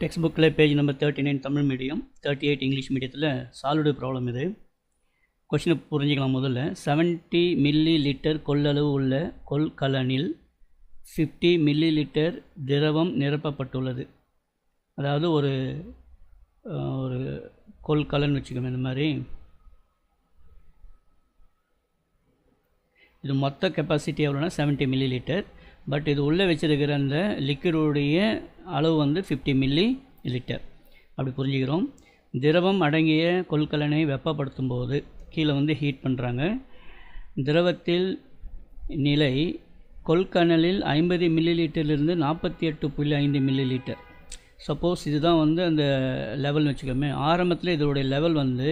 Text புக்கில் page number thirty nine Tamil medium thirty eight English மீடியத்தில் solved problem இது. கொஷினை புரிஞ்சிக்கலாம் முதல்ல. செவன்ட்டி மில்லி லிட்டர் கொள்ளளவு உள்ள கொள்கலனில் ஃபிஃப்டி மில்லி லிட்டர் திரவம் நிரப்பப்பட்டுள்ளது. அதாவது ஒரு ஒரு கொள்கலன் வச்சுக்கோங்க இந்த மாதிரி. இது மொத்த கெப்பாசிட்டி எவ்வளோனா 70 மில்லி லிட்டர் பட் இது உள்ளே வச்சிருக்கிற அந்த லிக்விடுடைய அளவு வந்து 50 மில்லி லிட்டர் அப்படி புரிஞ்சுக்கிறோம். திரவம் அடங்கிய கொள்கலனை வெப்பப்படுத்தும் போது கீழே வந்து ஹீட் பண்ணுறாங்க திரவத்தில் நிலை கொள்கனலில் ஐம்பது மில்லி லிட்டர்லேருந்து நாற்பத்தி எட்டு புள்ளி ஐந்து மில்லி லிட்டர் சப்போஸ் இதுதான் வந்து அந்த லெவல்னு வச்சுக்கோமே. ஆரம்பத்தில் இதோடைய லெவல் வந்து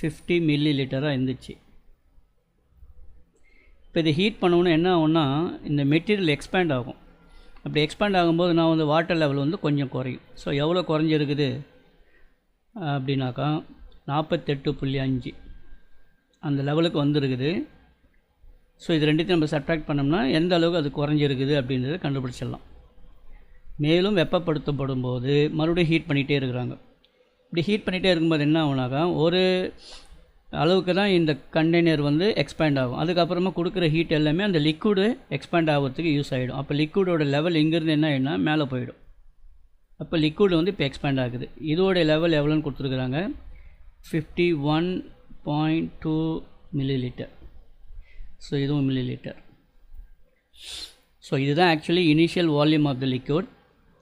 50 மில்லி லிட்டராக இருந்துச்சு. இப்போ இதை ஹீட் பண்ணோன்னா என்ன ஆகும்னா இந்த மெட்டீரியல் எக்ஸ்பேண்ட் ஆகும். அப்படி எக்ஸ்பேண்ட் ஆகும்போது நான் வந்து வாட்டர் லெவல் வந்து கொஞ்சம் குறையும். ஸோ எவ்வளோ குறைஞ்சிருக்குது? அப்படின்னாக்கா நாற்பத்தெட்டு புள்ளி அஞ்சு. அந்த லெவலுக்கு வந்திருக்குது. ஸோ இது ரெண்டுத்தையும் நம்ம சப்ட்ராக்ட் பண்ணோம்னா எந்த அளவுக்கு அது குறைஞ்சிருக்குது அப்படின்றத கண்டுபிடிச்சிடலாம். மேலும் வெப்பப்படுத்தப்படும் போது மறுபடியும் ஹீட் பண்ணிகிட்டே இருக்கிறாங்க. இப்படி ஹீட் பண்ணிகிட்டே இருக்கும்போது என்ன ஆகுனாக்கா ஒரு அளவுக்கு தான் இந்த கண்டெய்னர் வந்து எக்ஸ்பேண்ட் ஆகும். அதுக்கப்புறமா கொடுக்குற ஹீட் எல்லாமே அந்த லிக்விடு எக்ஸ்பேண்ட் ஆகிறதுக்கு யூஸ் ஆகிடும் அப்போ லிக்விடோட லெவல் இங்கேருந்து என்ன ஆகிடும்னா மேலே போயிடும். அப்போ லிக்விட் வந்து இப்போ எக்ஸ்பேண்ட் ஆகுது. இதோட லெவல் எவ்வளோன்னு கொடுத்துருக்குறாங்க? Fifty one point two millilitre so இதுவும் மில்லி லிட்டர் ஸோ இதுதான் actually initial volume of the liquid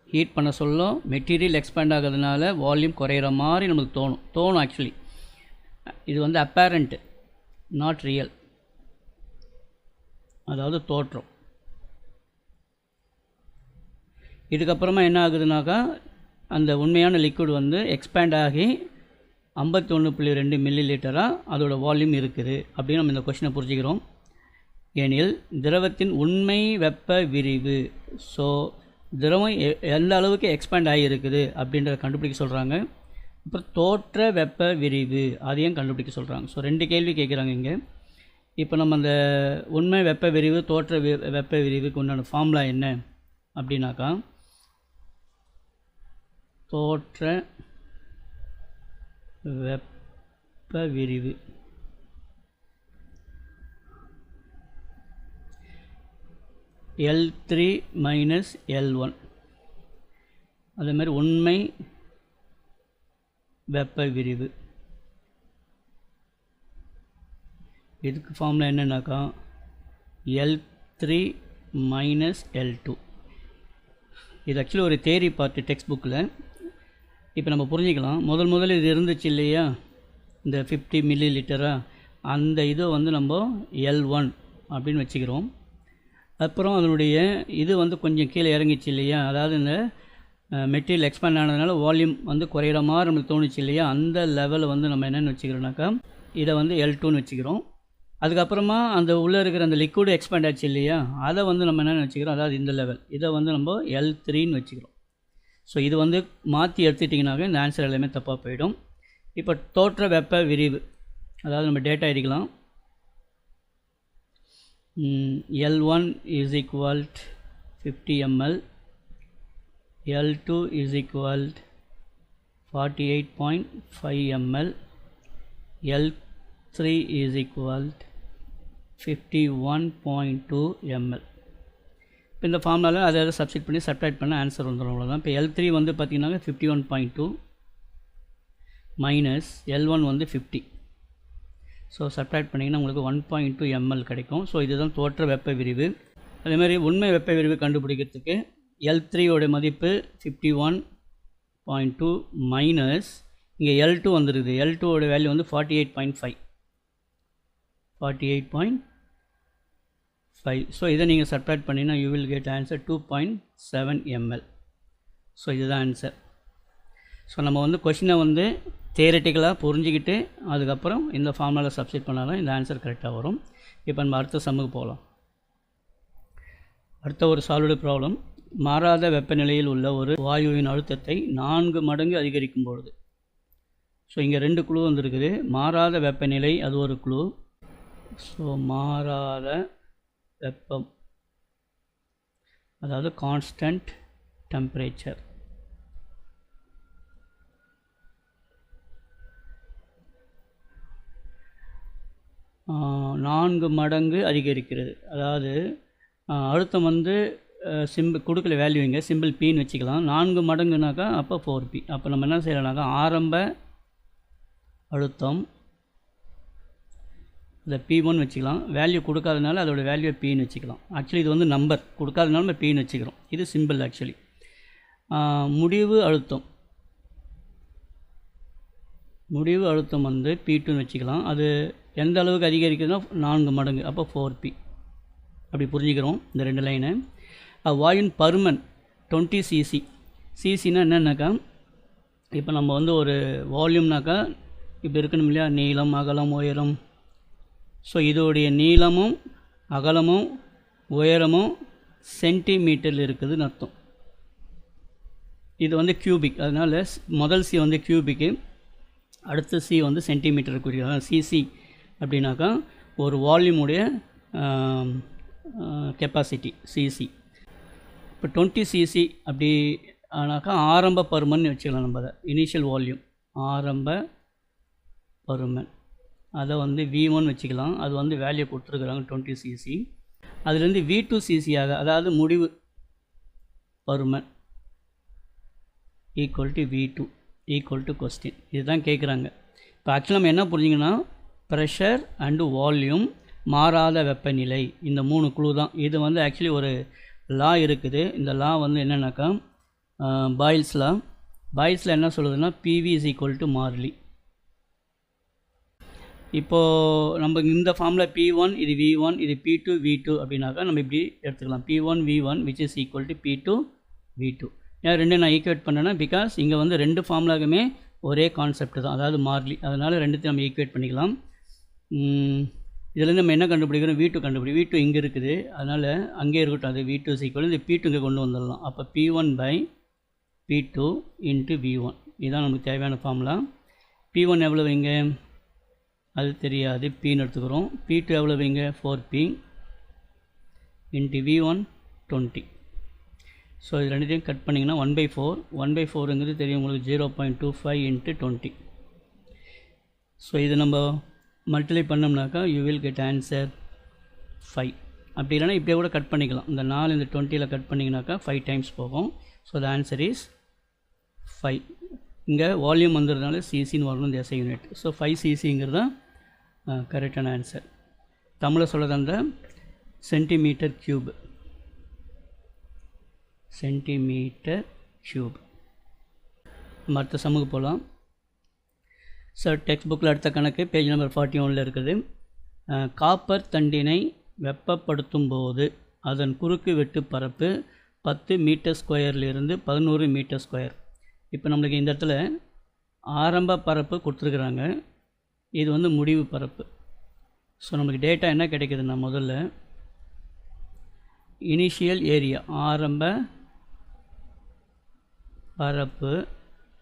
heat பண்ண சொல்ல மெட்டீரியல் எக்ஸ்பேண்ட் ஆகிறதுனால வால்யூம் குறையிற மாதிரி நமக்கு தோணும். தோணும் ஆக்சுவலி இது வந்து அப்பேரண்ட் நாட் ரியல் அதாவது தோற்றம். இதுக்கப்புறமா என்ன ஆகுதுனாக்கா அந்த உண்மையான லிக்விட் வந்து எக்ஸ்பேண்ட் ஆகி ஐம்பத்தி ஒன்று புள்ளி ரெண்டு மில்லி லிட்டராக அதோட வால்யூம் இருக்குது. அப்படின்னு நம்ம இந்த கொஷினை புரிஞ்சுக்கிறோம். எனில் திரவத்தின் உண்மை வெப்ப விரிவு. ஸோ திரவம் எ- எந்த அளவுக்கு எக்ஸ்பேண்ட் ஆகியிருக்குது அப்படின்றத கண்டுபிடிக்க சொல்கிறாங்க அப்புறம் தோற்ற வெப்ப விரிவு அதையும் கண்டுபிடிக்க சொல்கிறாங்க ஸோ ரெண்டு கேள்வி கேட்குறாங்க இங்கே. இப்போ நம்ம அந்த உண்மை வெப்ப விரிவு தோற்ற வி- வெப்ப விரிவுக்கு உண்டான ஃபார்முலா என்ன? அப்படின்னாக்கா தோற்ற வெப்ப விரிவு. L three minus L one அதேமாதிரி உண்மை வெப்ப விரிவு. இதுக்கு formula என்னென்னாக்கா L three minus L two இது ஆக்சுவலி ஒரு தேரி பார்த்து டெக்ஸ்ட் புக்கில் இப்போ நம்ம புரிஞ்சுக்கலாம். முதல் முதல்ல இது இருந்துச்சு இல்லையா? இந்த ஃபிஃப்டி மில்லி லிட்டராக அந்த இதை வந்து நம்ம எல் ஒன் அப்படின்னு வச்சுக்கிறோம். அப்புறம் அதனுடைய இது வந்து கொஞ்சம் கீழே இறங்கிச்சு இல்லையா? அதாவது இந்த மெட்டீரியல் எக்ஸ்பேண்ட் ஆனதுனால வால்யூம் வந்து குறையிற மாதிரி நம்மளுக்கு தோணுச்சு இல்லையா? அந்த லெவலை வந்து நம்ம என்னென்னு வச்சுக்கிறோம்னாக்கா இதை வந்து எல் டூன்னு வச்சுக்கிறோம். அதுக்கப்புறமா அந்த உள்ளே இருக்கிற அந்த லிக்விடு எக்ஸ்பேண்ட் ஆச்சு இல்லையா? அதை வந்து நம்ம என்னென்னு வச்சுக்கிறோம். அதாவது இந்த லெவல் இதை வந்து நம்ம எல் த்ரீன்னு வச்சுக்கிறோம். ஸோ இது வந்து மாற்றி எடுத்துட்டிங்கனாக்க இந்த ஆன்சர் எல்லாமே தப்பாக போயிடும். இப்போ தோற்ற வெப்ப விரிவு. அதாவது நம்ம டேட்டா எடுக்கலாம் L one is equal fifty ML L2 is equal 48.5 ml L3 is equal 51.2 ml இப்போ இந்த ஃபார்முலாவில் அதை அதை சப்ஸ்டிட் பண்ணி சப்டாக்ட் பண்ண ஆன்சர் வந்துடும் அவ்வளோதான் இப்போ எல் த்ரீ வந்து பார்த்திங்கன்னா fifty one point two minus L one வந்து ஃபிஃப்டி ஸோ சப்டாக்ட் பண்ணிங்கன்னா உங்களுக்கு ஒன் பாயிண்ட் டூ எம்எல் கிடைக்கும். ஸோ இதுதான் தோற்ற வெப்ப விரிவு. அதேமாதிரி உண்மை வெப்ப விரிவு கண்டுபிடிக்கிறதுக்கு எல் த்ரீயோட மதிப்பு fifty one point two minus இங்கே எல் டூ வந்துருக்குது. எல் டூவோட வேல்யூ வந்து forty eight point five forty eight point five so இதை நீங்கள் சப்ராக்ட் பண்ணிங்கன்னா you will get answer two point seven ML so இதுதான் ஆன்சர் ஸோ நம்ம வந்து கொஷினை வந்து தேரட்டிக்கலாக புரிஞ்சுக்கிட்டு அதுக்கப்புறம் இந்த ஃபார்முலாவில் சப்ஸ்டிட் பண்ணாலும் இந்த ஆன்சர் கரெக்டாக வரும். இப்போ நம்ம அடுத்த சம்முக்கு போகலாம் அடுத்த ஒரு சால்வ்டு ப்ராப்ளம் மாறாத வெப்பநிலையில் உள்ள ஒரு வாயுவின் அழுத்தத்தை நான்கு மடங்கு அதிகரிக்கும் பொழுது. ஸோ இங்கே ரெண்டு குழு வந்திருக்குது. மாறாத வெப்பநிலை அது ஒரு குழு. ஸோ மாறாத வெப்பம். அதாவது கான்ஸ்டன்ட் டெம்பரேச்சர் நான்கு மடங்கு அதிகரிக்கிறது. அதாவது அழுத்தம் வந்து சிம்பிள் கொடுக்கல வேல்யூ இங்கே சிம்பிள் பின்னு வச்சுக்கலாம். நான்கு மடங்குனாக்கா அப்போ ஃபோர் பி அப்போ நம்ம என்ன செய்யலாம்னாக்கா ஆரம்ப அழுத்தம் இந்த பி ஒன் வச்சுக்கலாம். வேல்யூ கொடுக்காதனால அதோட வேல்யூ பின்னு வச்சுக்கலாம். ஆக்சுவலி இது வந்து நம்பர் கொடுக்காதனால நம்ம பின்னு வச்சுக்கிறோம். இது சிம்பிள் ஆக்சுவலி முடிவு அழுத்தம். முடிவு அழுத்தம் வந்து பி டூன்னு வச்சுக்கலாம். அது எந்த அளவுக்கு அதிகரிக்குதுன்னா நான்கு மடங்கு. அப்போ ஃபோர் பி அப்படி புரிஞ்சுக்கிறோம் இந்த ரெண்டு லைனை வாயின் பருமன் டுவெண்ட்டி சிசி சிசினா என்னென்னாக்கா இப்போ நம்ம வந்து ஒரு வால்யூம்னாக்கா இப்போ இருக்கணும் இல்லையா? நீளம் அகலம் உயரம். ஸோ இதோடைய நீளமும் அகலமும் உயரமும் சென்டிமீட்டரில் இருக்குதுன்னு அர்த்தம். இது வந்து கியூபிக் அதனால் முதல் சி வந்து கியூபிக்கு அடுத்த சி வந்து சென்டிமீட்டர் சிசி அப்படின்னாக்கா ஒரு வால்யூமுடைய கெப்பாசிட்டி சிசி இப்போ டுவெண்ட்டி சிசி அப்படி ஆனாக்கா ஆரம்ப பருமன் வச்சுக்கலாம் நம்ம அதை. இனிஷியல் வால்யூம் ஆரம்ப பருமன். அதை வந்து வி ஒன் வச்சுக்கலாம். அது வந்து வேல்யூ கொடுத்துருக்குறாங்க டுவெண்ட்டி சிசி. அதுலேருந்து வி டூ சிசியாக அதாவது முடிவு பருமன் equal to V two equal to question இதுதான் கேட்குறாங்க இப்போ ஆக்சுவலாக நம்ம என்ன புரிஞ்சிங்கன்னா ப்ரெஷர் அண்டு வால்யூம் மாறாத வெப்பநிலை. இந்த மூணு குழு தான். இது வந்து ஆக்சுவலி ஒரு லா இருக்குது. இந்த லா வந்து என்னென்னாக்கா பாயில்ஸ் லா. பாயில்ஸில் என்ன சொல்லுதுன்னா பிவி இஸ் ஈக்குவல் டு மார்லி இப்போது நம்ம இந்த ஃபார்மில் பி ஒன் இது வி ஒன் இது பி டூ வி டூ அப்படின்னாக்கா நம்ம இப்படி எடுத்துக்கலாம். P one V one which is equal to P two V two ஏன் ரெண்டு நான் ஈக்குவேட் பண்ணேன்னா பிகாஸ் இங்கே வந்து ரெண்டு ஃபார்முலாக்குமே ஒரே கான்செப்ட் தான். அதாவது மார்லி அதனால் ரெண்டுத்தையும் நம்ம ஈக்குவேட் பண்ணிக்கலாம். இதுலேருந்து நம்ம என்ன கண்டுபிடிக்கிறோம்? வீட்டு கண்டுபிடி வீட்டு இங்கே இருக்குது. அதனால் அங்கே இருக்கட்டும். அது வீட்டு சீக்கிரம் இந்த பி டூ இங்கே கொண்டு வந்துடலாம். அப்போ P one by P two into V one இதுதான் நமக்கு தேவையான ஃபார்முலா பி ஒன் எவ்வளோ வைங்க அது தெரியாது. பின்னு எடுத்துக்கிறோம். பி டூ எவ்வளோ வைங்க four P into V one twenty so இது ரெண்டுத்தையும் கட் பண்ணிங்கன்னா one by four one by ஃபோருங்கிறது தெரியும் உங்களுக்கு. Zero point two five into twenty so இது நம்ம multiply பண்ணோம்னாக்கா you will get answer five அப்படி இல்லைன்னா இப்படியே கூட கட் பண்ணிக்கலாம். இந்த நாலு இந்த டுவெண்ட்டியில் கட் பண்ணிங்கனாக்கா ஃபைவ் டைம்ஸ் போகும். So the answer is five இங்கே வால்யூம் வந்துடுறதுனால சிசின்னு வரணும் இந்த எஸ்ஐ யூனிட் ஸோ ஃபைவ் சிசிங்கிறது தான் கரெக்டான ஆன்சர் தமிழை சொல்கிறது அந்த சென்டிமீட்டர் க்யூப் சென்டிமீட்டர் க்யூப் மற்ற சமூக போகலாம் சார் டெக்ஸ்ட் புக்கில் அடுத்த கணக்கு பேஜ் நம்பர் ஃபார்ட்டி ஒனில் இருக்குது காப்பர் தண்டினை வெப்பப்படுத்தும் போது அதன் குறுக்கு வெட்டு பரப்பு பத்து மீட்டர் ஸ்கொயர்லேருந்து பதினோரு மீட்டர் ஸ்கொயர். இப்போ நம்மளுக்கு இந்த இடத்துல ஆரம்ப பரப்பு கொடுத்துருக்குறாங்க. இது வந்து முடிவு பரப்பு. ஸோ நம்மளுக்கு டேட்டா என்ன கிடைக்குதுன்னா முதல்ல இனிஷியல் ஏரியா ஆரம்ப பரப்பு.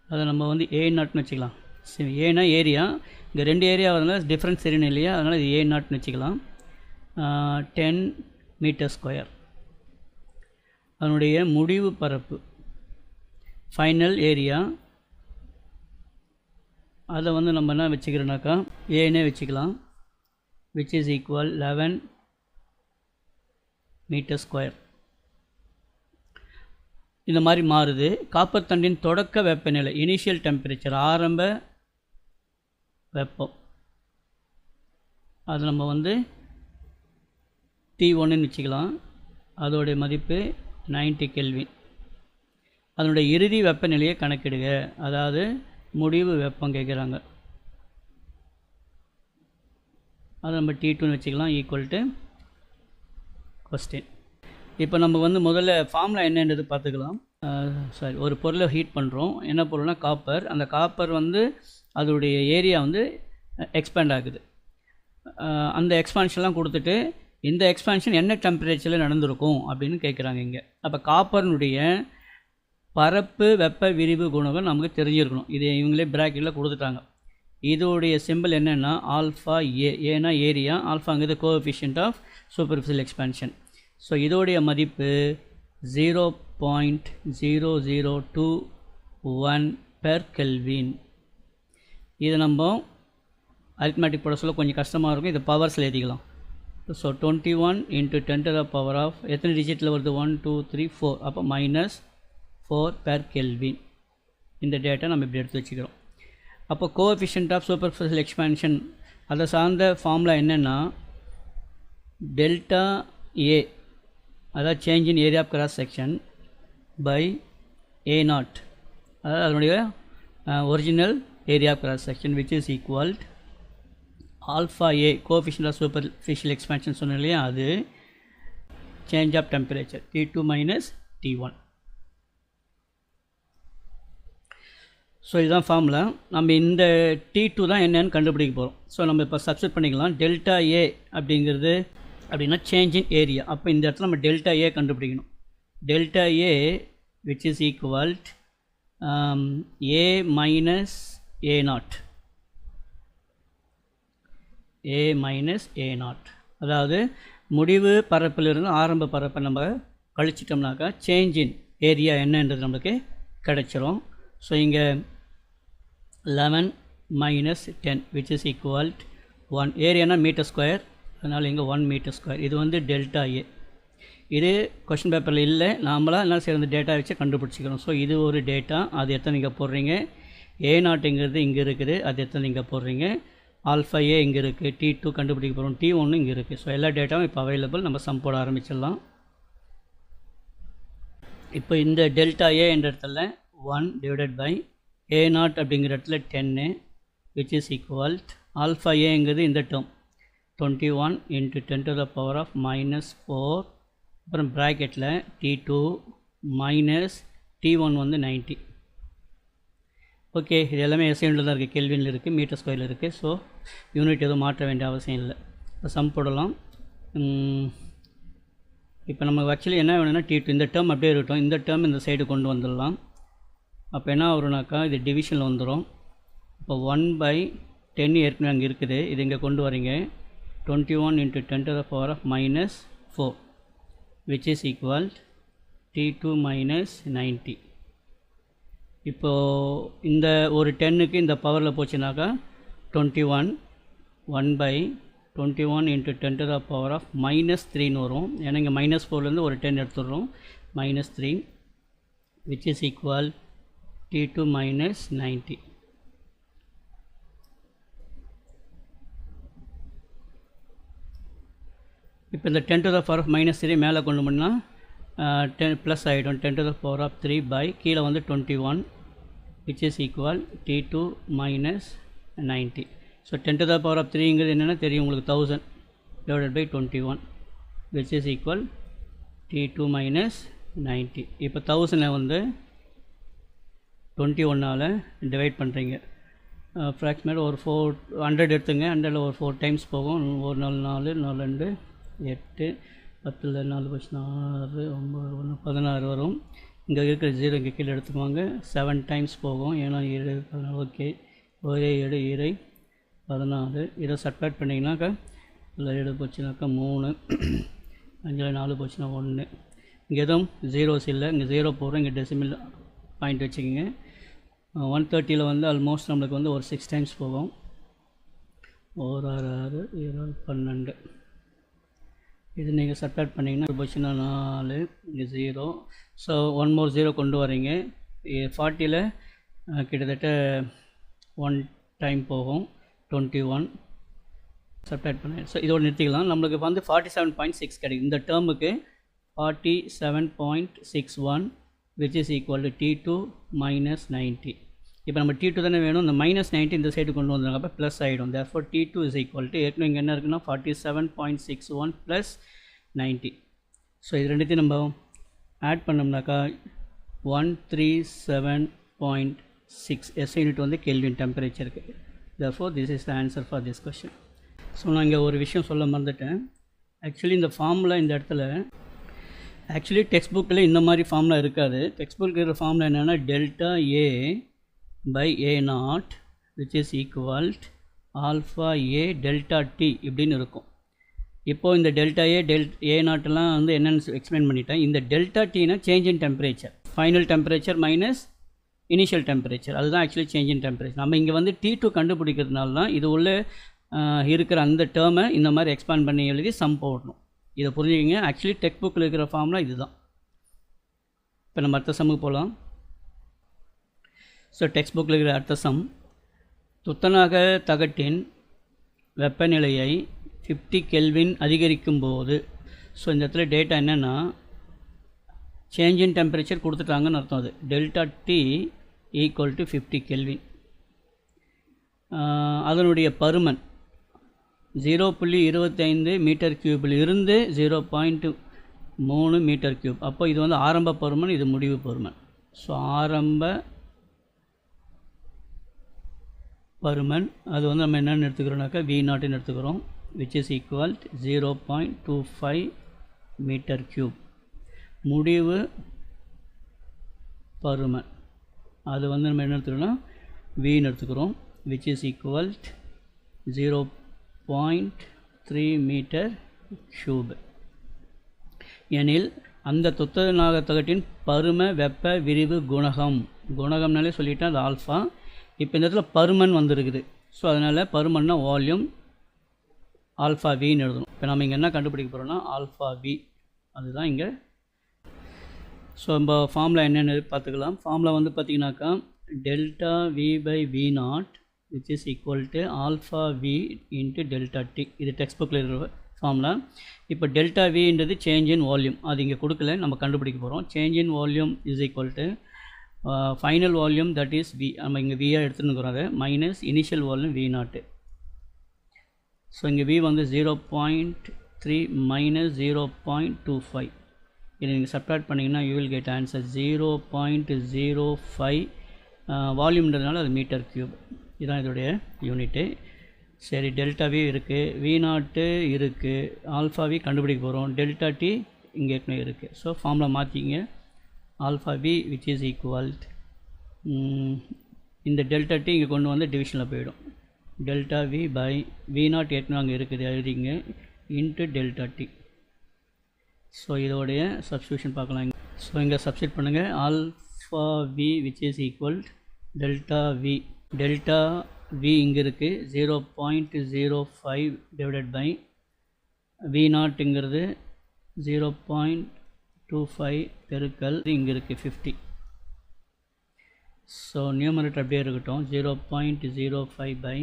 அதை நம்ம வந்து ஏ நாட்னு வச்சுக்கலாம். ஏன்னா ஏனா ஏரியா இங்கே ரெண்டு ஏரியா அதனால் டிஃப்ரென்ஸ் தெரியணும் இல்லையா? அதனால் இது ஏ நாட்னு வச்சுக்கலாம். டென் மீட்டர் ஸ்கொயர் அதனுடைய முடிவு பரப்பு. ஃபைனல் ஏரியா அதை வந்து நம்ம என்ன வச்சுக்கிறோனாக்கா ஏன்னே வச்சுக்கலாம். Which is equal eleven metre square இந்த மாதிரி மாறுது. காப்பர் தண்டின் தொடக்க வெப்பநிலை இனிஷியல் டெம்பரேச்சர் ஆரம்ப வெப்பம். அது நம்ம வந்து டி ஒன்றுன்னு வச்சுக்கலாம். அதோடைய மதிப்பு 90 கெல்வின் அதனுடைய இறுதி வெப்பநிலையை கணக்கிடுக. அதாவது முடிவு வெப்பம் கேட்குறாங்க அதை நம்ம டி டூன்னு வச்சுக்கலாம். ஈக்குவல் டு கொஸ்டின் இப்போ நம்ம வந்து முதல்ல ஃபார்முலா என்னன்றது பார்த்துக்கலாம். சாரி ஒரு பொருளை ஹீட் பண்ணுறோம் என்ன பொருள்னா காப்பர் அந்த காப்பர் வந்து அதோடைய ஏரியா வந்து எக்ஸ்பேண்ட் ஆகுது. அந்த எக்ஸ்பான்ஷன்லாம் கொடுத்துட்டு இந்த எக்ஸ்பான்ஷன் என்ன டெம்பரேச்சரில் நடந்திருக்கும் அப்படின்னு கேட்குறாங்க இங்கே. அப்போ காப்பர்னுடைய பரப்பு வெப்ப விரிவு குணங்கள் நமக்கு தெரிஞ்சிருக்கணும். இது இவங்களே ப்ராக்கெட்டில் கொடுத்துட்டாங்க. இதோடைய சிம்பிள் என்னென்னா ஆல்ஃபா ஏ ஏனா area ஆல்ஃபாங்கிறது coefficient of superficial expansion so இதோடைய மதிப்பு zero point zero zero two one per kelvin இது நம்ம அரித்மேட்டிக் போட சொல்ல கொஞ்சம் கஷ்டமாக இருக்கும். இதை பவர்ஸில் எழுதிக்கலாம். So twenty one into ten to the power of எத்தனை டிஜிட்டில் வருது? ஒன் டூ த்ரீ ஃபோர் அப்போ மைனஸ் ஃபோர் பேர் கெல்வின் இந்த டேட்டா நம்ம இப்படி எடுத்து வச்சுக்கிறோம். அப்போ coefficient of super superficial expansion அதை சார்ந்த ஃபார்முலா என்னென்னா டெல்டா ஏ அதாவது change in area of cross section by A nought அதாவது அதனுடைய original area of cross section which is equal alpha A coefficient of superficial expansion சொன்னோம் இல்லையா? அது change of temperature T two minus T one so இதுதான் formula நம்ம இந்த D two தான் என்னன்னு கண்டுபிடிக்க போகிறோம் ஸோ நம்ம இப்போ சப்ஸ்ட் பண்ணிக்கலாம். டெல்டா ஏ அப்படிங்கிறது அப்படின்னா சேஞ்ச் இன் ஏரியா அப்போ இந்த இடத்துல நம்ம டெல்டா ஏ கண்டுபிடிக்கணும். Delta A which is um, A minus A nought A minus A nought அதாவது முடிவு பரப்பிலிருந்து ஆரம்ப பரப்பை நம்ம கழிச்சிட்டோம்னாக்கா சேஞ்ச் இன் ஏரியா என்னன்றது நம்மளுக்கு கிடச்சிரும். ஸோ இங்கே eleven minus ten which is equal one ஏரியானா metre square அதனால் இங்கே ஒன் மீட்டர் ஸ்கொயர் இது வந்து டெல்டா ஏ இது கொஷின் பேப்பரில் இல்லை. நாமளாக எல்லாம் சேர்ந்த டேட்டா வச்சு கண்டுபிடிச்சிக்கிறோம். ஸோ இது ஒரு டேட்டா அது எத்தனை நீங்கள் போடுறீங்க? ஏ நாட்டுங்கிறது இங்கே இருக்குது. அது எத்தனை இங்கே போடுறீங்க? ஆல்ஃபா ஏ இங்கே இருக்குது டி டூ கண்டுபிடிக்க போகிறோம் டி ஒன்று இங்கே இருக்குது ஸோ எல்லா டேட்டாவும் இப்போ அவைலபிள் நம்ம சம் போட ஆரம்பிச்சிடலாம். இப்போ இந்த டெல்டா ஏ என்ற இடத்துல one divided by A nought அப்படிங்கிற இடத்துல டென்னு விச் இஸ் ஈக்குவல் ஆல்ஃபா ஏங்கிறது இந்த term twenty one into ten to the power of minus four அப்புறம் ப்ராக்கெட்டில் T two minus T one வந்து நைன்ட்டி ஓகே இது எல்லாமே எஸ்ஐனில் தான் இருக்குது கெல்வினில் இருக்குது மீட்டர் ஸ்கொயரில் இருக்குது ஸோ யூனிட் எதுவும் மாற்ற வேண்டிய அவசியம் இல்லை. இப்போ சம் போடலாம். இப்போ நமக்கு ஆக்சுவலி என்ன வேணும்னா டி டூ இந்த டேர்ம் அப்படியே இருக்கட்டும். இந்த டேர்ம் இந்த சைடு கொண்டு வந்துடலாம். அப்போ என்ன வரும்னாக்கா இது டிவிஷனில் வந்துடும் இப்போ ஒன் பை டென் ஏற்கனவே அங்கே இருக்குது. இது இங்கே கொண்டு வரீங்க. Twenty one into ten to the power of minus four which is equal T two minus ninety இப்போது இந்த ஒரு டென்னுக்கு இந்த பவரில் போச்சுனாக்கா twenty one one by twenty one into ten to the power of minus த்ரீன்னு வரும். ஏன்னா இங்கே மைனஸ் ஃபோர்லேருந்து ஒரு ten எடுத்துடுறோம். Minus three which is equal T two minus ninety இப்போ இந்த ten to the power of minus three மேலே கொண்டு போனால் டென் ப்ளஸ் ஆகிடும் ten to the power of three by கீழே வந்து twenty one which is equal T two minus ninety so ten to the power of த்ரீங்கிறது என்னென்னா தெரியும் உங்களுக்கு thousand divided by twenty one which is equal T two minus ninety இப்போ தௌசண்டை வந்து twenty ஒன்னால் divide பண்ணுறீங்க அப்ராக்சிமேட் ஒரு ஃபோர் ஹண்ட்ரட் எடுத்துங்க. ஹண்ட்ரடில் ஒரு ஃபோர் டைம்ஸ் போகும். ஒரு நாலு நாலு நாலு ரெண்டு எட்டு பத்தில் நாலு பட்சம் ஆறு ஒம்பது ஒன்று பதினாறு வரும். இங்கே இருக்கிற ஜீரோ இங்கே கீழே எடுத்துக்குவாங்க செவன் டைம்ஸ் போகும். ஏன்னா இரு பதினாலு ஓகே ஒரே ஏழு இறை பதினாறு. இதை சப்ராக்ட் பண்ணிங்கனாக்கா இல்லை ஏழு போச்சுனாக்கா மூணு. அஞ்சில் நாலு போச்சுன்னா ஒன்று. இங்கே எதுவும் ஜீரோஸ் இல்லை. இங்கே ஜீரோ போடுறோம். இங்கே டெசிமில் பாயிண்ட் வச்சுக்கோங்க. ஒன் தேர்ட்டியில் வந்து ஆல்மோஸ்ட் நம்மளுக்கு வந்து ஒரு சிக்ஸ் டைம்ஸ் போகும். ஒரு ஆறு ஆறு இருபது பன்னெண்டு. இது நீங்கள் சப்ராக்ட் பண்ணிங்கன்னா போச்சுன்னா நாலு இங்கே zero so one more zero கொண்டு வரீங்க. ஃபார்ட்டியில் கிட்டத்தட்ட ஒன் டைம் போகும். டுவெண்ட்டி ஒன் சப்ராக்ட் பண்ணி ஸோ இதோட நிறுத்திக்கலாம். நம்மளுக்கு வந்து ஃபார்ட்டி செவன் பாயிண்ட் சிக்ஸ் கிடைக்கும். இந்த டேர்முக்கு forty seven point six one which is equal to T two minus ninety இப்போ நம்ம டி டூ தானே வேணும் இந்த மைனஸ் நைன்ட்டி இந்த சைடு கொண்டு வந்தாங்க அப்போ ப்ளஸ் ஆகிடும் therefore T two is equal to ஏற்கனவே இங்கே என்ன இருக்குன்னா forty seven point six one plus ninety so இது ரெண்டுத்தையும் நம்ம add பண்ணோம்னாக்கா one three seven point six S unit வந்து kelvin டெம்பரேச்சருக்கு therefore this is the answer for this question so நான் இங்கே ஒரு விஷயம் சொல்ல மறந்துட்டேன். ஆக்சுவலி இந்த ஃபார்முலா இந்த இடத்துல ஆக்சுவலி டெக்ஸ்ட் புக்கில் இந்த மாதிரி ஃபார்முலா இருக்காது. டெக்ஸ்ட் புக் இருக்கிற ஃபார்முலா என்னென்னா delta A by A naught which is equal to alpha A delta T இப்படின்னு இருக்கும். இப்போது இந்த டெல்டா ஏ டெல் ஏ நாட்டெல்லாம் வந்து என்னென்னு எக்ஸ்பிளைன் பண்ணிட்டேன். இந்த delta Tina change in temperature final temperature minus initial temperature அதுதான் ஆக்சுவலி சேஞ்ச் இன் டெம்பரேச்சர் நம்ம இங்கே வந்து டி டூ கண்டுபிடிக்கிறதுனால தான் இது உள்ள இருக்கிற அந்த டேர்மை இந்த மாதிரி எக்ஸ்பேண்ட் பண்ணி எழுதி சம் போடணும். இதை புரிஞ்சுக்கிங்க. ஆக்சுவலி டெக்ஸ்ட் புக்கில் இருக்கிற ஃபார்ம்லாம் இதுதான். இப்போ நம்ம அடுத்த சம்முக்கு போகலாம் ஸோ டெக்ஸ்ட் புக்கில் இருக்கிற அடுத்த சம் துத்தநாக தகட்டின் வெப்பநிலையை ஃபிஃப்டி கெல்வின் அதிகரிக்கும் போது ஸோ இந்த இடத்துல டேட்டா என்னென்னா சேஞ்ச் இன் டெம்பரேச்சர் கொடுத்துட்டாங்கன்னு அர்த்தம் அது. Delta T equal to fifty kelvin அதனுடைய பருமன் ஜீரோ புள்ளி இருபத்தைந்து மீட்டர் கியூபில் இருந்து ஜீரோ பாயிண்ட் மூணு மீட்டர் கியூப் அப்போ இது வந்து ஆரம்ப பருமன் இது முடிவு பருமன். ஸோ ஆரம்ப பருமன். அது வந்து நம்ம என்னென்னு எடுத்துக்கிறோம்னாக்கா வி நாட்டுன்னு எடுத்துக்கிறோம் which is equal zero point two five metre cube முடிவு பருமன். அது வந்து நம்ம என்ன எடுத்துக்கிறோம்னா வின்னு எடுத்துக்கிறோம் which is equal zero point three metre cube எனில் அந்த துத்தநாக தகட்டின் பரும வெப்ப விரிவு குணகம். குணகம்னாலே சொல்லிட்டேன் அது ஆல்ஃபா இப்போ இந்த இடத்துல பருமன் வந்திருக்குது. ஸோ அதனால் பருமன்னா வால்யூம் ஆல்ஃபா வின்னு எழுதணும். இப்போ நம்ம இங்கே என்ன கண்டுபிடிக்க போகிறோம்னா ஆல்ஃபா வி அதுதான் இங்கே. ஸோ நம்ம ஃபார்முலா என்னென்னு பார்த்துக்கலாம். ஃபார்முலா வந்து பார்த்தீங்கன்னாக்கா delta V by V naught which is equal to alpha V into delta T இது டெக்ஸ்ட் புக்கில் இருக்கிற ஃபார்முலா இப்போ டெல்டா வின்றது சேஞ்ச் இன் வால்யூம் அது இங்கே கொடுக்கல நம்ம கண்டுபிடிக்க போகிறோம் change in volume is equal to final volume that is V நம்ம இங்கே வியாக எடுத்துன்னு அதை minus initial volume V naught so இங்கே வி வந்து zero point three minus zero point two five இதை நீங்கள் சப்ராக்ட் பண்ணிங்கன்னா you will get answer zero point zero five வால்யூம்ன்றதுனால அது மீட்டர் க்யூப் இதுதான் இதோடைய யூனிட்டு சரி டெல்டா வி இருக்குது வி நாட்டு இருக்குது ஆல்ஃபா வி கண்டுபிடிக்க போகிறோம் டெல்டா டி இங்கே ஏற்கனவே இருக்குது ஸோ ஃபார்மில் மாற்றிங்க alpha V which is equal இந்த டெல்டா டி இங்கே கொண்டு வந்து டிவிஷனில் போயிடும். Delta V by V naught ஏற்கனவே அங்கே இருக்குது எழுதிங்க. இன்ட்டு டெல்டா டி ஸோ இதோடைய சப்ஸ்டியூஷன் பார்க்கலாம் ஸோ இங்கே சப்ஸ்டியூட் பண்ணுங்கள் alpha V which is equal delta V delta V இங்கே இருக்குது zero point zero five divided by V நாட்டுங்கிறது zero point two five பெருக்கல். இங்கே இருக்குது ஃபிஃப்டி ஸோ நியூமரேட்டர் அப்படியே இருக்கட்டும். Zero point zero five by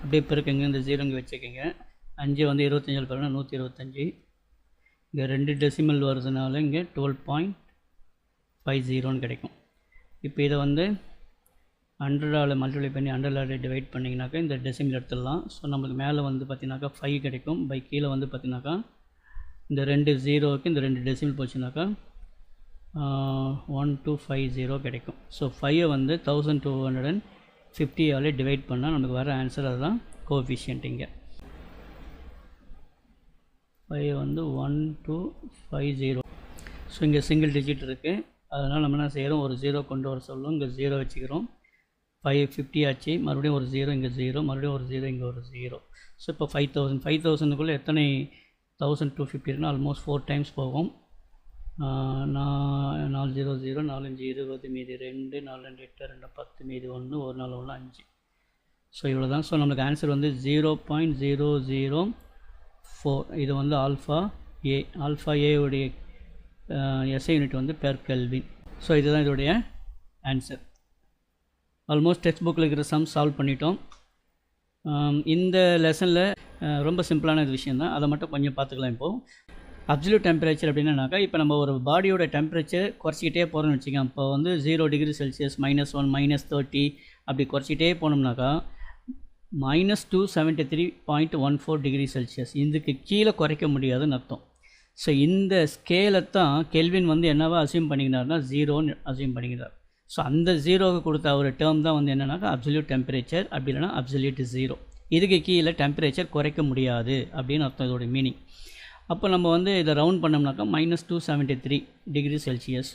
அப்படியே பெருக்குங்க இந்த ஜீரோ இங்கே வச்சுக்கோங்க. அஞ்சு வந்து இருபத்தஞ்சில் பாருங்க நூற்றி இருபத்தஞ்சி. இங்கே ரெண்டு டெசிமல் வருதுனால இங்கே டுவெல் பாயிண்ட் ஃபைவ் ஜீரோன்னு கிடைக்கும். இப்போ இதை வந்து ஹண்ட்ரடால் மல்டிப்ளை பண்ணி ஹண்ட்ரடால் டிவைட் பண்ணிங்கனாக்கா இந்த டெசிமல் எடுத்துடலாம். ஸோ நம்மளுக்கு மேலே வந்து பார்த்தீங்கன்னாக்கா ஃபைவ் கிடைக்கும். பை கீழே வந்து பார்த்தீங்கன்னாக்கா இந்த ரெண்டு ஜீரோவுக்கு இந்த ரெண்டு டெசிமல் போச்சுனாக்கா ஒன் டூ ஃபைவ் ஜீரோ கிடைக்கும். ஸோ ஃபைவை வந்து தௌசண்ட் டூ ஹண்ட்ரட் அண்ட் ஃபிஃப்டியாலே டிவைட் பண்ணால் நமக்கு வர ஆன்சர் அதுதான் கோஃபிஷியன்ட் இங்கே. ஃபைவ் வந்து one two five zero so இங்கே சிங்கிள் டிஜிட் இருக்குது அதனால் நம்ம என்ன செய்கிறோம் ஒரு ஜீரோ கொண்டு வர சொல்லும் இங்கே ஜீரோ வச்சுக்கிறோம். ஃபைவ் ஃபிஃப்டி ஆச்சு. மறுபடியும் ஒரு ஜீரோ இங்கே ஜீரோ மறுபடியும் ஒரு ஜீரோ இங்கே ஒரு ஜீரோ ஸோ இப்போ ஃபைவ் தௌசண்ட் ஃபைவ் தௌசண்ட்குள்ளே எத்தனை தௌசண்ட் டூ ஃபிஃப்டி இருக்குன்னா ஆல்மோஸ்ட் ஃபோர் டைம்ஸ் போகும். நான் நாலு ஜீரோ ஜீரோ நாலஞ்சு இருபது மீதி ரெண்டு நாலு ரெண்டு எட்டு ரெண்டு பத்து மீதி ஒன்று ஒரு நாலு ஒன்று அஞ்சு. ஸோ இவ்வளோ தான் ஸோ நம்மளுக்கு ஆன்சர் வந்து zero point zero zero four இது வந்து ஆல்ஃபா ஏ ஆல்ஃபா ஏவுடைய எஸ்ஐ யூனிட் வந்து பெர் கெல்வின் ஸோ இதுதான் இதோடைய ஆன்சர் ஆல்மோஸ்ட் டெக்ஸ்ட் புக்கில் இருக்கிற சம் சால்வ் பண்ணிட்டோம். இந்த லெசனில் ரொம்ப சிம்பிளான இது விஷயம் தான் அதை மட்டும் கொஞ்சம் பார்த்துக்கலாம் இப்போது அப்சல்யூட் டெம்பரேச்சர் அப்படின்னாக்கா இப்போ நம்ம ஒரு பாடியோட டெம்பரேச்சர் குறைச்சிக்கிட்டே போகிறோம்னு வச்சுக்கோங்க. இப்போ வந்து zero degree Celsius minus one minus thirty அப்படி குறைச்சிக்கிட்டே போனோம்னாக்கா minus two seventy three point one four degree Celsius இதுக்கு கீழே குறைக்க முடியாதுன்னு அர்த்தம். ஸோ இந்த ஸ்கேலை தான் கெல்வின் வந்து என்னவா அசியூம் பண்ணிக்கிறார்னா ஜீரோன்னு அசியூம் பண்ணிக்கிறார் ஸோ அந்த ஜீரோவுக்கு கொடுத்த ஒரு டேர்ம் தான் வந்து என்னென்னாக்கா அப்சல்யூட் டெம்பரேச்சர் அப்படி இல்லைனா அப்சல்யூட் ஜீரோ இதுக்கு கீழே டெம்பரேச்சர் குறைக்க முடியாது அப்படின்னு அர்த்தம் இதோட மீனிங் அப்போ நம்ம வந்து இதை round பண்ணோம்னாக்கா minus two seventy three degree Celsius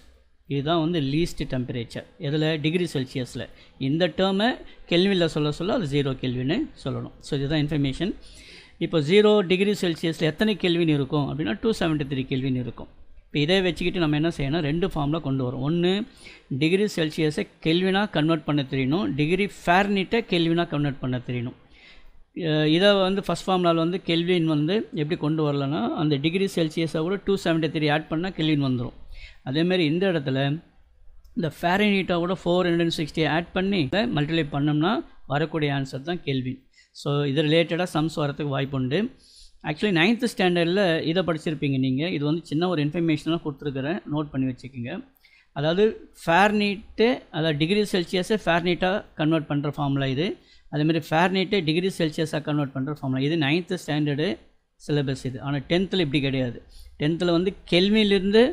இதுதான் வந்து லீஸ்ட் டெம்பரேச்சர் இதில் டிகிரி செல்சியஸில் இந்த டேர்மை கெல்வியில் சொல்ல சொல்ல அது ஜீரோ கெல்வின்னு சொல்லணும். ஸோ இதுதான் இன்ஃபர்மேஷன் இப்போ ஜீரோ டிகிரி செல்சியஸில் எத்தனை கெல்வின் இருக்கும் அப்படின்னா டூ செவன்ட்டி த்ரீ கெல்வின் இருக்கும். இப்போ இதை வச்சுக்கிட்டு நம்ம என்ன செய்யணும்? ரெண்டு ஃபார்மில் கொண்டு வரோம். ஒன்று டிகிரி செல்சியஸை கெல்வினாக கன்வெர்ட் பண்ண தெரியணும் டிகிரி ஃபேர்னிட்டை கெல்வினாக கன்வெர்ட் பண்ண தெரியணும் இதை வந்து ஃபஸ்ட் ஃபார்முலாவில் வந்து கெல்வின் வந்து எப்படி கொண்டு வரலன்னா அந்த டிகிரி செல்சியஸை கூட டூ செவன்ட்டி த்ரீ ஆட் பண்ணால் கெல்வின் வந்துடும் அதேமாரி இந்த இடத்துல இந்த ஃபேரனீட்டை கூட ஃபோர் ஹண்ட்ரட் சிக்ஸ்டி ஆட் பண்ணி மல்டிப்ளை பண்ணோம்னா வரக்கூடிய ஆன்சர் தான் கெல்வின் ஸோ இது ரிலேட்டடாக சம்ஸ் வரத்துக்கு வாய்ப்பு உண்டு ஆக்சுவலி நைன்த்து ஸ்டாண்டர்டில் இதை படிச்சிருப்பீங்க நீங்கள் இது வந்து சின்ன ஒரு இன்ஃபர்மேஷனாக கொடுத்துருக்குறேன். நோட் பண்ணி வச்சுக்கோங்க. அதாவது ஃபேர்னீட்டு அதாவது டிகிரி செல்சியஸை ஃபேர்னீட்டாக கன்வெர்ட் பண்ணுற ஃபார்முலா இது. அதேமாதிரி ஃபேர்னீட்டை டிகிரி செல்சியஸாக கன்வெர்ட் பண்ணுற ஃபார்முலா இது நைன்த்து ஸ்டாண்டர்டு சிலபஸ் இது. ஆனால் டென்த்தில் இப்படி கிடையாது. டென்த்தில் வந்து கெல்வின்லேருந்து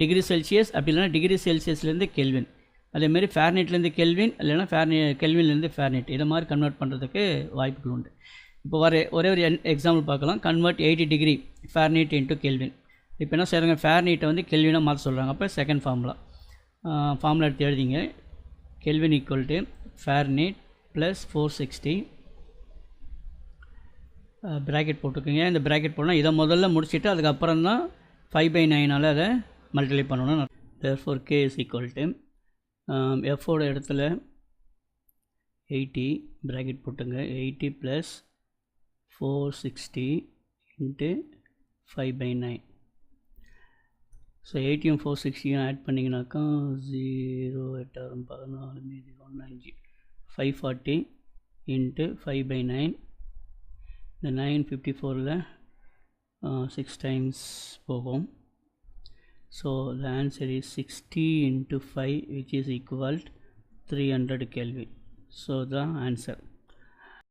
டிகிரி செல்சியஸ் அப்படி இல்லைனா டிகிரி செல்சியஸ்லேருந்து கெல்வின் அதேமாரி ஃபேர்னீட்லேருந்து கெல்வின் இல்லைனா ஃபேர்னி கெல்வின்லேருந்து ஃபேர்னீட் இதை மாதிரி கன்வெர்ட் பண்ணுறதுக்கு வாய்ப்புகள் உண்டு. இப்போ வர ஒரே ஒரு எக்ஸாம்பிள் பார்க்கலாம். Convert eighty degree Fahrenheit into kelvin இப்போ என்ன செய்கிறாங்க ஃபேர்னீட்டை வந்து கெல்வினாக மாற்ற சொல்கிறாங்க அப்போ செகண்ட் ஃபார்முலா ஃபார்முலா எடுத்து எழுதிங்க. Kelvin equal to Fahrenheit plus four sixty bracket போட்டுக்கோங்க. இந்த ப்ராக்கெட் போனால் இதை முதல்ல முடிச்சுட்டு அதுக்கப்புறம் தான் ஃபைவ் பை நைனால் அதை மல்டிப்ளை பண்ணணும் for K is equal to எஃபோட இடத்துல எயிட்டி ப்ராக்கெட் போட்டுங்க. Eighty plus four sixty into five by nine so எயிட்டியும் four சிக்ஸ்டியும் ஆட் பண்ணிங்கனாக்கா ஜீரோ எட்டாயிரம் பதினாலு மீதி ஒன்று அஞ்சு five forty into five by nine இந்த நைன் ஃபிஃப்டி ஃபோரில் சிக்ஸ் டைம்ஸ் போகும். So the answer is sixty into five which is equal to three hundred கேள்வி. So the answer